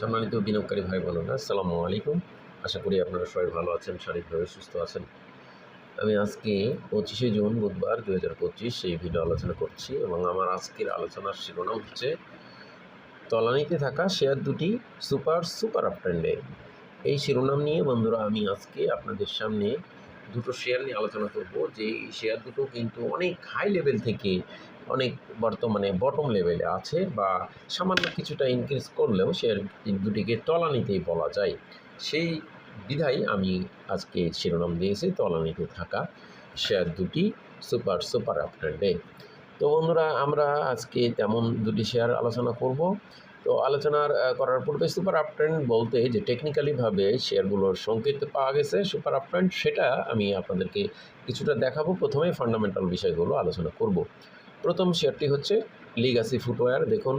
সম্মানিত বিনিয়োগকারী ভাই বোনেরা, আসসালামু আলাইকুম। আশা করি আপনারা সবাই ভালো আছেন, শারীরিকভাবে সুস্থ আছেন। আমি আজকে পঁচিশে জুন, বুধবার দু হাজার পঁচিশ এই ভিডিও আলোচনা করছি এবং আমার আজকের আলোচনার শিরোনাম হচ্ছে, তলানিতে থাকা শেয়ার দুটি সুপার সুপার আপ ট্রেন্ডে এই শিরোনাম নিয়ে বন্ধুরা, আমি আজকে আপনাদের সামনে দুটো শেয়ার নিয়ে আলোচনা করব। যে এই শেয়ার দুটো কিন্তু অনেক হাই লেভেল থেকে অনেক বর্তমানে বটম লেভেলে আছে বা সামান্য কিছুটা ইনক্রিজ করলেও শেয়ার দুটিকে তলানিতেই বলা যায়। সেই বিধায় আমি আজকে শিরোনাম দিয়েছি, তলানিতে থাকা শেয়ার দুটি সুপার সুপার আপ ট্রেন্ডে তো বন্ধুরা, আমরা আজকে তেমন দুটি শেয়ার আলোচনা করব। তো আলোচনার করার পূর্বে সুপার আপ ট্রেন্ড বলতে যে টেকনিক্যালিভাবে শেয়ারগুলোর সংকেত পাওয়া গেছে সুপার আপ ট্রেন্ড, সেটা আমি আপনাদেরকে কিছুটা দেখাবো। প্রথমে ফান্ডামেন্টাল বিষয়গুলো আলোচনা করব। প্রথম শেয়ারটি হচ্ছে লিগাসি ফুটওয়্যার দেখুন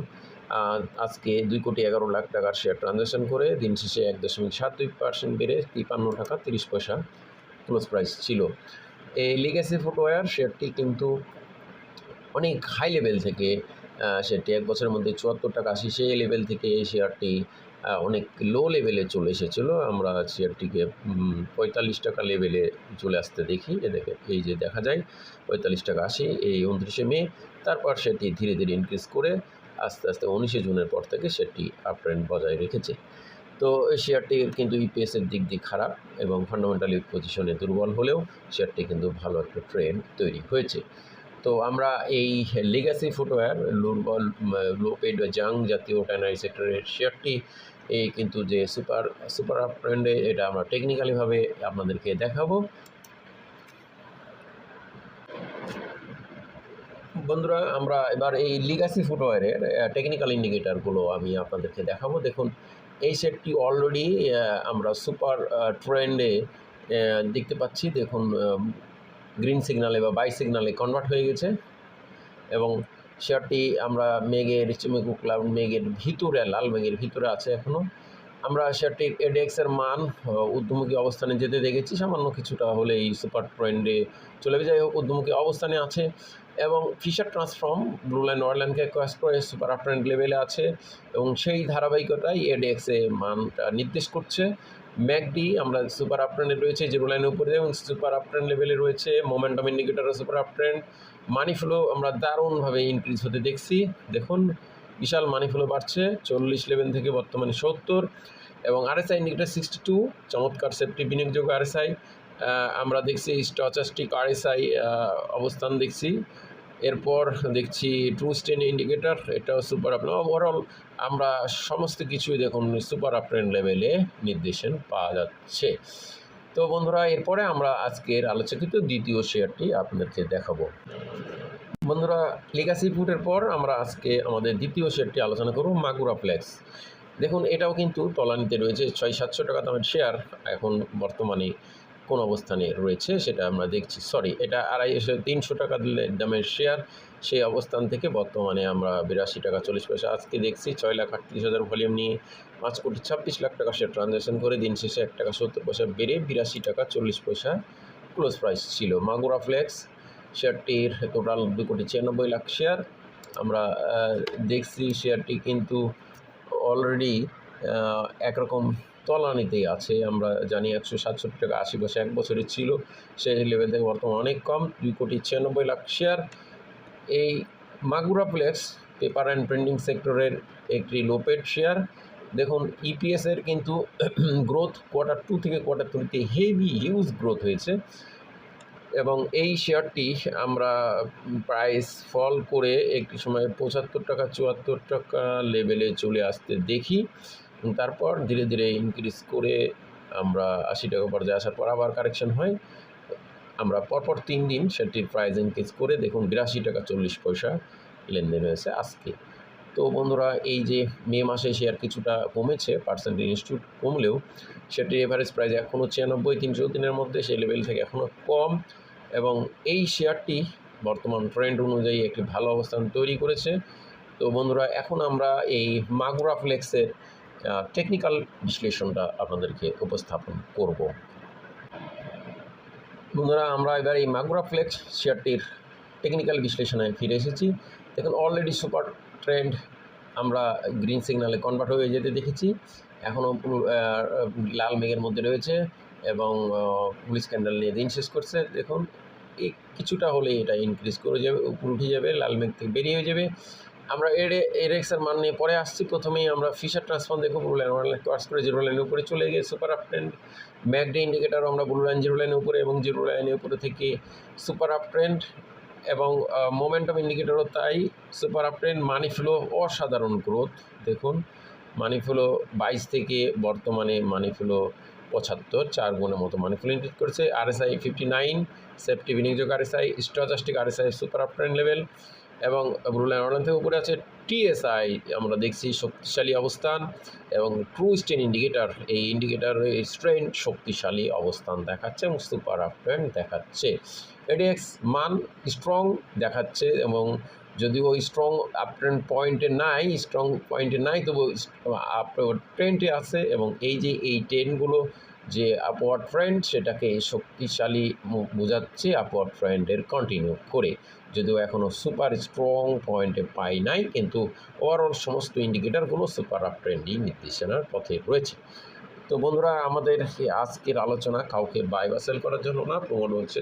আজকে দুই কোটি এগারো লাখ টাকার শেয়ার ট্রানজ্যাকশন করে, দিন শেষে এক দশমিক সাত দুই পার্সেন্ট বেড়ে তিপ্পান্ন টাকা তিরিশ পয়সা ক্লোজ প্রাইস ছিল। এই লিগাসি ফুটওয়্যার শেয়ারটি কিন্তু অনেক হাই লেভেল থেকে সেটি এক বছরের মধ্যে চুয়াত্তর টাকা আশি সেই লেভেল থেকে এই শেয়ারটি অনেক লো লেভেলে চলে এসেছিল। আমরা শেয়ারটিকে পঁয়তাল্লিশ টাকা লেভেলে চলে আসতে দেখি। এ দেখে, এই যে দেখা যায়, পঁয়তাল্লিশ টাকা আশি, এই উনত্রিশে মে, তারপর সেটি ধীরে ধীরে ইনক্রিজ করে আস্তে আস্তে উনিশে জুনের পর থেকে সেটি আপ ট্রেন্ড বজায় রেখেছে। তো এই শেয়ারটির কিন্তু ইপিএসের দিক দিয়ে খারাপ এবং ফান্ডামেন্টালি পজিশনে দুর্বল হলেও শেয়ারটি কিন্তু ভালো একটা ট্রেন্ড তৈরি হয়েছে। তো আমরা এই লিগাসি ফুটওয়্যার দুর্বল লো পেড জাং জাতীয় ট্যানারি সেক্টরের শেয়ারটি এই কিন্তু যে সুপার সুপার আপ ট্রেন্ডে এটা আমরা টেকনিক্যালিভাবে আপনাদেরকে দেখাবো। বন্ধুরা, আমরা এবার এই লিগাসি ফুটওয়্যারের টেকনিক্যাল ইন্ডিকেটারগুলো আমি আপনাদেরকে দেখাবো। দেখুন, এই সেটটি অলরেডি আমরা সুপার ট্রেন্ডে দেখতে পাচ্ছি। দেখুন গ্রিন সিগনালে বা বাই সিগনালে কনভার্ট হয়ে গেছে এবং শেয়ারটি আমরা মেঘের চিমেকু ক্লাউড মেঘের ভিতরে, লাল মেঘের ভিতরে আছে এখনও আমরা শেয়ারটির এডেক্সের মান ঊর্ধ্বমুখী অবস্থানে যেতে দেখেছি, সামান্য কিছুটা হলে এই সুপার ট্রেন্ডে চলে যাই হোক ঊর্ধ্বমুখী অবস্থানে আছে এবং ফিশার ট্রান্সফর্ম ব্লু লাইন ওয়ারল্যান্ডকে ক্রস করে সুপার আপ ট্রেন্ড লেভেলে আছে এবং সেই ধারাবাহিকতাই এডেক্সে মানটা নির্দেশ করছে। ম্যাকডি, আমরা সুপার আপ ট্রেন্ডে রয়েছে, জিরো লাইনের উপরে এবং সুপার আপ ট্রেন্ড লেভেলে রয়েছে, momentum ইন্ডিকেটারও super up trend. Money flow আমরা দারুণভাবে ইনক্রিজ হতে দেখছি। দেখুন, বিশাল মানি ফ্লো বাড়ছে, চল্লিশ লেভেল থেকে বর্তমানে সত্তর, এবং আরএসআই ইন্ডিকেটার সিক্সটি টু, চমৎকার সেফটি বিনিয়োগযোগ্য আরএসআই। আমরা দেখছি স্টচাস্টিক আরএসআই অবস্থান দেখছি। এরপর দেখছি ট্রু স্টেন ইন্ডিকেটর এটাও সুপার আপ ওভারঅল আমরা সমস্ত কিছুই দেখুন সুপার আপ ট্রেন্ড লেভেলে নির্দেশন পাওয়া যাচ্ছে। তো বন্ধুরা, এরপরে আমরা আজকের আলোচকিত দ্বিতীয় শেয়ারটি আপনাদেরকে দেখাবো। বন্ধুরা লিগাসি ফুটের পর আমরা আজকে আমাদের দ্বিতীয় শেয়ারটি আলোচনা করব মাগুরা ফ্লেক্স দেখুন, এটাও কিন্তু তলানিতে রয়েছে, ছয় সাতশো টাকা দামের শেয়ার এখন বর্তমানে। কোন অবস্থানে রয়েছে সেটা আমরা দেখছি। সরি এটা আড়াইশো, তিনশো টাকা দিলে দামের শেয়ার সেই অবস্থান থেকে বর্তমানে আমরা বিরাশি টাকা চল্লিশ পয়সা আজকে দেখছি। ছয় লাখ আটত্রিশ হাজার ভলিউম নিয়ে পাঁচ কোটি ছাব্বিশ লাখ টাকা শেয়ার ট্রানজ্যাকশন করে দিন শেষে এক টাকা সত্তর পয়সা বেড়ে বিরাশি টাকা চল্লিশ পয়সা ক্লোজ প্রাইস ছিল। মাগুরা ফ্লেক্স শেয়ারটির টোটাল দু কোটি ছিয়ানব্বই লাখ শেয়ার আমরা দেখছি শেয়ারটি কিন্তু অলরেডি একরকম তলানিতেই আছে। আমরা জানি একশো সাতষট্টি টাকা আশি পয়সা এক বছরের ছিল। সেই লেভেল থেকে বর্তমানে অনেক কম, দুই কোটি ছিয়ানব্বই লাখ শেয়ার এই Magura Plex paper and printing সেক্টরের একটি লোপেড শেয়ার দেখুন ইপিএসের কিন্তু গ্রোথ কোয়ার্টার টু থেকে কোয়ার্টার থ্রিতে হেভি হিউজ গ্রোথ হয়েছে। এবং এই শেয়ারটি আমরা প্রাইস ফল করে একটি সময় পঁচাত্তর টাকা, চুয়াত্তর টাকা লেভেলে চলে আসতে দেখি। তারপর ধীরে ধীরে ইনক্রিজ করে আমরা আশি টাকা পর্যায়ে আসার পর আবার কারেকশন হয়। আমরা পরপর তিন দিন সেটির প্রাইস ইনক্রিজ করে দেখুন বিরাশি টাকা চল্লিশ পয়সা লেনদেন হয়েছে আজকে। তো বন্ধুরা, এই যে মে মাসে শেয়ার কিছুটা কমেছে পার্সেন্টেজ ইনস্টিটিউট কমলেও সেটির এভারেজ প্রাইস এখনও ছিয়ানব্বই, তিনশো দিনের মধ্যে সেই লেভেল থেকে এখনও কম এবং এই শেয়ারটি বর্তমান ট্রেন্ড অনুযায়ী একটি ভালো অবস্থান তৈরি করেছে। তো বন্ধুরা, এখন আমরা এই মাগুরা ফ্লেক্সের টেকনিক্যাল বিশ্লেষণটা আপনাদেরকে উপস্থাপন করব। বন্ধুরা, আমরা এবার এই মাগুরা ফ্লেক্স শেয়ারটির টেকনিক্যাল বিশ্লেষণে ফিরে এসেছি। দেখুন অলরেডি সুপার ট্রেন্ড আমরা গ্রিন সিগনালে কনভার্ট হয়ে যেতে দেখেছি। এখনও লাল মেঘের মধ্যে রয়েছে এবং পুলিশ ক্যান্ডেল নিয়ে দিন শেষ করছে। দেখুন কিছুটা হলে এটা ইনক্রিজ করে যাবে, উপরে উঠে যাবে, লাল মেঘ থেকে বেরিয়ে যাবে। আমরা এর এক্সের মান নিয়ে পরে আসছি। প্রথমেই আমরা ফিশার ট্রান্সফর্ম দেখো blue line one line cross করে জিরো লাইনের উপরে চলে গিয়ে super up trend MACD indicator আমরা ব্লু লাইন জিরো লাইনের উপরে এবং জিরো লাইনের উপরে থেকে সুপার আপ ট্রেন্ড এবং মোমেন্টাম ইন্ডিকেটারও তাই super up trend money flow অসাধারণ গ্রোথ দেখুন মানি ফ্লো বাইশ থেকে বর্তমানে মানি ফ্লো পঁচাত্তর, চার গুণের মতো মানি ফ্লো ইন্ডিকেট করেছে। আরএসআই ফিফটি নাইন সেফটি বিনিয়োগ RSI stochastic RSI super up trend level এবং ব্লু লাইন অর্ডার থেকে উপরে আছে টিএসআই। আমরা দেখছি শক্তিশালী অবস্থান এবং ট্রু স্টেন ইন্ডিকেটার। এই ইন্ডিকেটার স্ট্রেন শক্তিশালী অবস্থান দেখাচ্ছে এবং সুপার আপ ট্রেন্ড দেখাচ্ছে। এডিএক্স মান স্ট্রং দেখাচ্ছে এবং যদিও স্ট্রং আপ ট্রেন্ড পয়েন্টে নাই, স্ট্রং পয়েন্টে নাই তবু আপ ট্রেন্ডে আছে এবং এই যে এই ট্রেনগুলো যে আপওয়ার্ড ট্রেন্ড সেটাকে শক্তিশালী বোঝাচ্ছে আপওয়ার্ড ট্রেন্ডের কন্টিনিউ করে। যদিও এখনও সুপার স্ট্রং পয়েন্টে পাই নাই, কিন্তু ওভারঅল সমস্ত ইন্ডিকেটারগুলো সুপার আপ ট্রেন্ডই নির্দেশনার পথে রয়েছে। তো বন্ধুরা, আমাদের আজকের আলোচনা কাউকে বাই বা সেল করার জন্য না, প্রমাণ হচ্ছে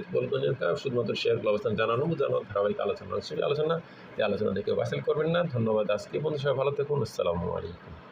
শুধুমাত্র শেয়ারগুলো অবস্থান জানানো, বোঝানো, ধারাবাহিক আলোচনা হচ্ছে আলোচনা এই আলোচনা দেখে বাসেল করবেন না। ধন্যবাদ আজকে বন্ধু সবাই ভালো থাকুন। আসসালামু আলাইকুম।